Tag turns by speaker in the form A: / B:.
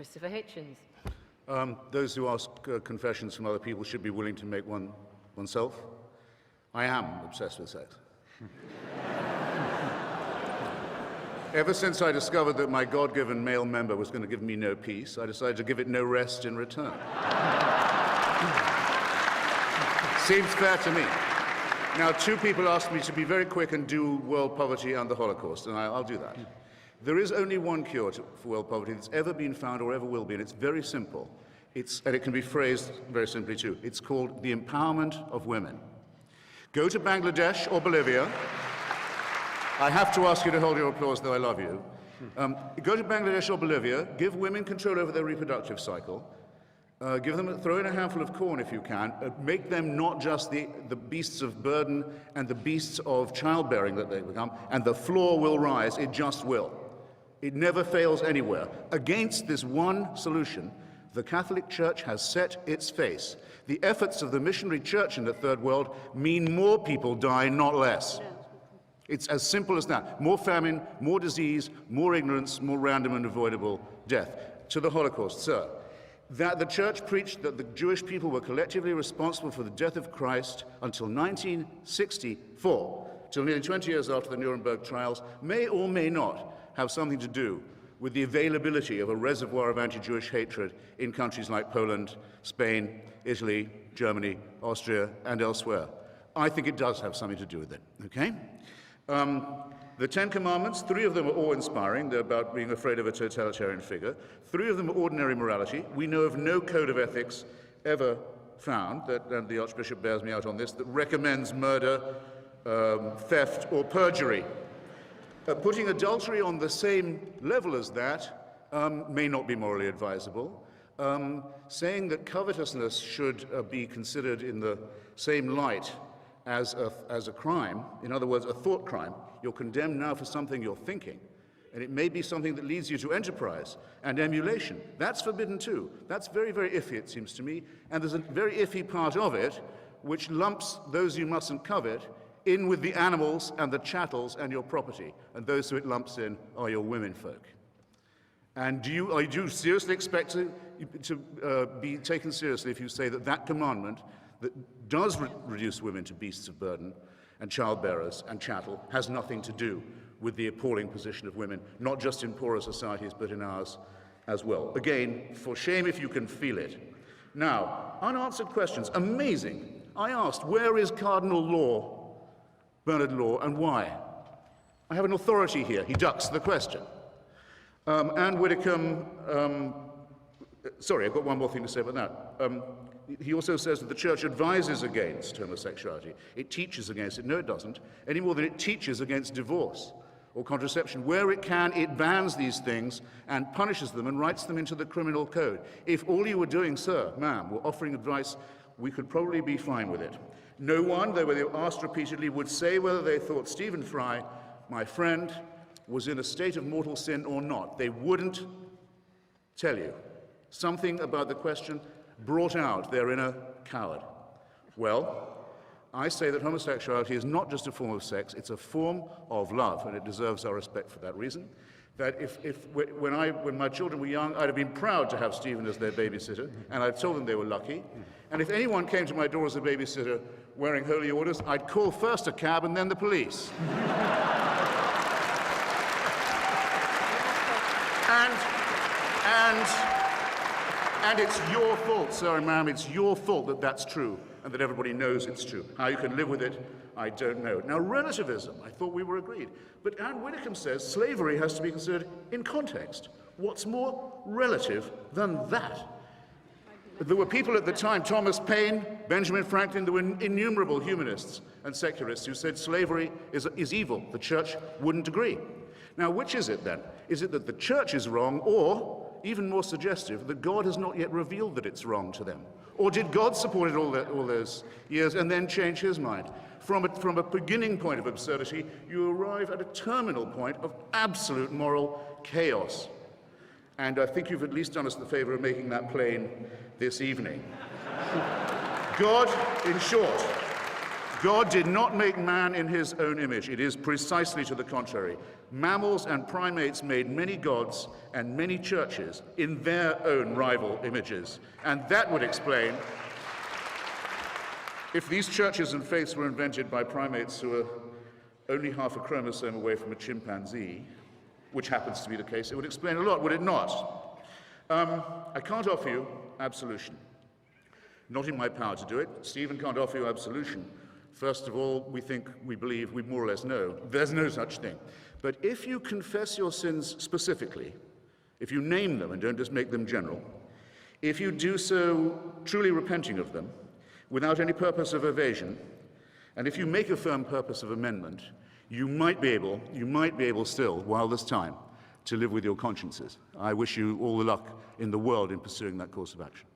A: Christopher Hitchens.
B: Um, those who ask uh, confessions from other people should be willing to make one oneself. I am obsessed with sex. Ever since I discovered that my God given male member was going to give me no peace, I decided to give it no rest in return. Seems fair to me. Now, two people asked me to be very quick and do world poverty and the Holocaust, and I, I'll do that. There is only one cure to, for world poverty that's ever been found or ever will be, and it's very simple. It's, and it can be phrased very simply too. It's called the empowerment of women. Go to Bangladesh or Bolivia. I have to ask you to hold your applause, though I love you. Um, go to Bangladesh or Bolivia, give women control over their reproductive cycle, uh, give them, throw in a handful of corn if you can, uh, make them not just the, the beasts of burden and the beasts of childbearing that they become, and the floor will rise, it just will. It never fails anywhere. Against this one solution, the Catholic Church has set its face. The efforts of the missionary church in the Third World mean more people die, not less. It's as simple as that. More famine, more disease, more ignorance, more random and avoidable death. To the Holocaust, sir. That the church preached that the Jewish people were collectively responsible for the death of Christ until 1964, till nearly 20 years after the Nuremberg trials, may or may not have something to do with the availability of a reservoir of anti-Jewish hatred in countries like Poland, Spain, Italy, Germany, Austria, and elsewhere. I think it does have something to do with it, okay? Um, the Ten Commandments, three of them are awe-inspiring. They're about being afraid of a totalitarian figure. Three of them are ordinary morality. We know of no code of ethics ever found, that, and the Archbishop bears me out on this, that recommends murder, um, theft, or perjury. Uh, putting adultery on the same level as that um, may not be morally advisable. Um, saying that covetousness should uh, be considered in the same light as a, as a crime, in other words, a thought crime, you're condemned now for something you're thinking. And it may be something that leads you to enterprise and emulation. That's forbidden too. That's very, very iffy, it seems to me. And there's a very iffy part of it which lumps those you mustn't covet in with the animals and the chattels and your property. And those who it lumps in are your women folk. And do you, seriously expect to, to uh, be taken seriously if you say that that commandment that does re reduce women to beasts of burden and childbearers and chattel has nothing to do with the appalling position of women, not just in poorer societies, but in ours as well. Again, for shame if you can feel it. Now, unanswered questions. Amazing. I asked, where is Cardinal Law, Bernard Law, and why? I have an authority here. He ducks the question. Um, Anne Widdecombe, um, sorry, I've got one more thing to say about that. Um, he also says that the church advises against homosexuality. It teaches against it. No, it doesn't. Any more than it teaches against divorce or contraception. Where it can, it bans these things and punishes them and writes them into the criminal code. If all you were doing, sir, ma'am, were offering advice, we could probably be fine with it. No one, though they were asked repeatedly, would say whether they thought Stephen Fry, my friend, was in a state of mortal sin or not. They wouldn't tell you. Something about the question brought out their inner coward. Well, I say that homosexuality is not just a form of sex, it's a form of love, and it deserves our respect for that reason. That if, if when, I, when my children were young, I'd have been proud to have Stephen as their babysitter, and I'd told them they were lucky. And if anyone came to my door as a babysitter wearing holy orders, I'd call first a cab and then the police. and, and, and it's your fault, sir and ma'am, it's your fault that that's true and that everybody knows it's true. How you can live with it, I don't know. Now, relativism, I thought we were agreed. But Anne Widdecombe says slavery has to be considered in context. What's more relative than that? There were people at the time, Thomas Paine, Benjamin Franklin, there were innumerable humanists and secularists who said slavery is, is evil. The church wouldn't agree. Now, which is it then? Is it that the church is wrong, or, even more suggestive, that God has not yet revealed that it's wrong to them? Or did God support it all, that, all those years and then change his mind? From a, from a beginning point of absurdity, you arrive at a terminal point of absolute moral chaos. And I think you've at least done us the favor of making that plain this evening. God, in short, God did not make man in his own image. It is precisely to the contrary. Mammals and primates made many gods and many churches in their own rival images. And that would explain if these churches and faiths were invented by primates who are only half a chromosome away from a chimpanzee, which happens to be the case, it would explain a lot, would it not? Um, I can't offer you absolution. Not in my power to do it. Stephen can't offer you absolution. First of all, we think, we believe, we more or less know. There's no such thing. But if you confess your sins specifically, if you name them and don't just make them general, if you do so truly repenting of them, without any purpose of evasion, and if you make a firm purpose of amendment, you might be able, you might be able still, while there's time, to live with your consciences. I wish you all the luck in the world in pursuing that course of action.